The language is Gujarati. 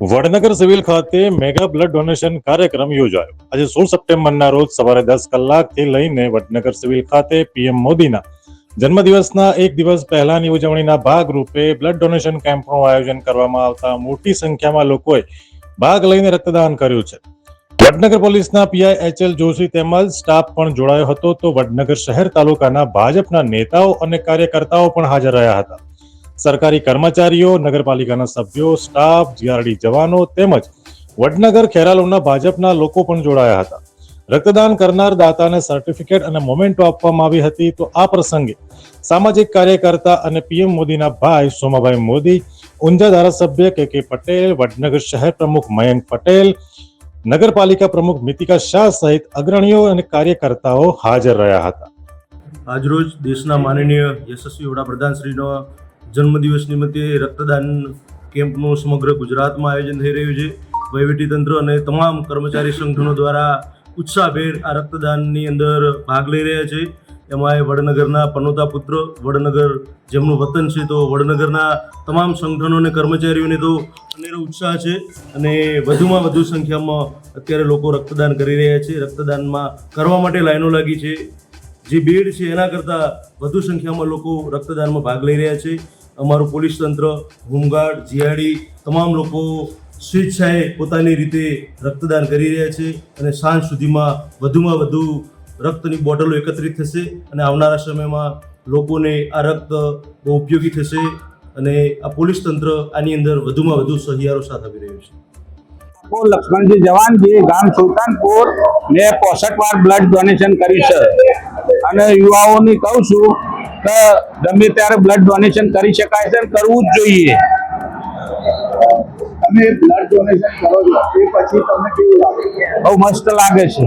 વડનગર સિવિલ ખાતે મેગા બ્લડ ડોનેશન કાર્યક્રમ યોજાયો. આજે સોળ સપ્ટેમ્બરના રોજ સવારે દસ કલાકથી લઈને વડનગર સિવિલ ખાતે પીએમ મોદીના જન્મદિવસના એક દિવસ પહેલાની ઉજવણીના ભાગરૂપે બ્લડ ડોનેશન કેમ્પનું આયોજન કરવામાં આવતા મોટી સંખ્યામાં લોકોએ ભાગ લઈને રક્તદાન કર્યું છે. વડનગર પોલીસના પીઆઈ એચ એલ જોશી તેમજ સ્ટાફ પણ જોડાયો હતો તો વડનગર શહેર તાલુકાના ભાજપના નેતાઓ અને કાર્યકર્તાઓ પણ હાજર રહ્યા હતા. સરકારી કર્મચારીઓ, નગરપાલિકાના સભ્યો, સ્ટાફ, જીઆરડી જવાનો તેમજ વડનગર ખેરાલુના ભાજપના લોકો પણ જોડાયા હતા. રક્તદાન કરનાર દાતાને સર્ટિફિકેટ અને મોમેન્ટો આપવામાં આવી હતી. તો આ પ્રસંગે સામાજિક કાર્યકર્તા અને પીએમ મોદીના ભાઈ સોમાભાઈ મોદી, ઊંઝા ધારાસભ્ય કે કે પટેલ, વડનગર શહેર પ્રમુખ મયંક પટેલ, નગરપાલિકા પ્રમુખ મિતિકા શાહ સહિત અગ્રણીઓ અને કાર્યકર્તાઓ હાજર રહ્યા હતા. આજરોજ દેશના માનનીય યશસ્વી વડાપ્રધાનશ્રીનો જન્મદિવસ નિમિત્તે રક્તદાન કેમ્પનું સમગ્ર ગુજરાતમાં આયોજન થઈ રહ્યું છે. વહીવટીતંત્ર અને તમામ કર્મચારી સંગઠનો દ્વારા ઉત્સાહભેર આ રક્તદાનની અંદર ભાગ લઈ રહ્યા છે. એમાં વડનગરના પનોતા પુત્ર, વડનગર જેમનું વતન છે તો વડનગરના તમામ સંગઠનો અને કર્મચારીઓને તો અનેરો ઉત્સાહ છે અને વધુમાં વધુ સંખ્યામાં અત્યારે લોકો રક્તદાન કરી રહ્યા છે. રક્તદાનમાં કરવા માટે લાઈનો લાગી છે. જે બેડ છે એના કરતાં વધુ સંખ્યામાં લોકો રક્તદાનમાં ભાગ લઈ રહ્યા છે. અમારું પોલીસ તંત્ર, હોમગાર્ડ જીઆરડી તમામ લોકો સ્વેચ્છાએ પોતાની રીતે રક્તદાન કરી રહ્યા છે અને સાંજ સુધીમાં વધુમાં વધુ રક્તની બોટલો એકત્રિત થશે અને આવનારા સમયમાં લોકોને આ રક્ત બહુ ઉપયોગી થશે અને આ પોલીસ તંત્ર આની અંદર વધુમાં વધુ સહિયારો સાથ આપી રહ્યું છે. કો લક્ષ્મણજી જવાનજી ગામ સુલતાનપુર. મેં પોસઠ વાર બ્લડ ડોનેશન કર્યું છે. અને યુવાઓને કહું છું કે ગમે ત્યારે બ્લડ ડોનેશન કરી શકાય છે કરવું જ જોઈએ. તમે બ્લડ ડોનેશન કરો છો એ પછી તમને કેવું લાગે? બહુ મસ્ત લાગે છે.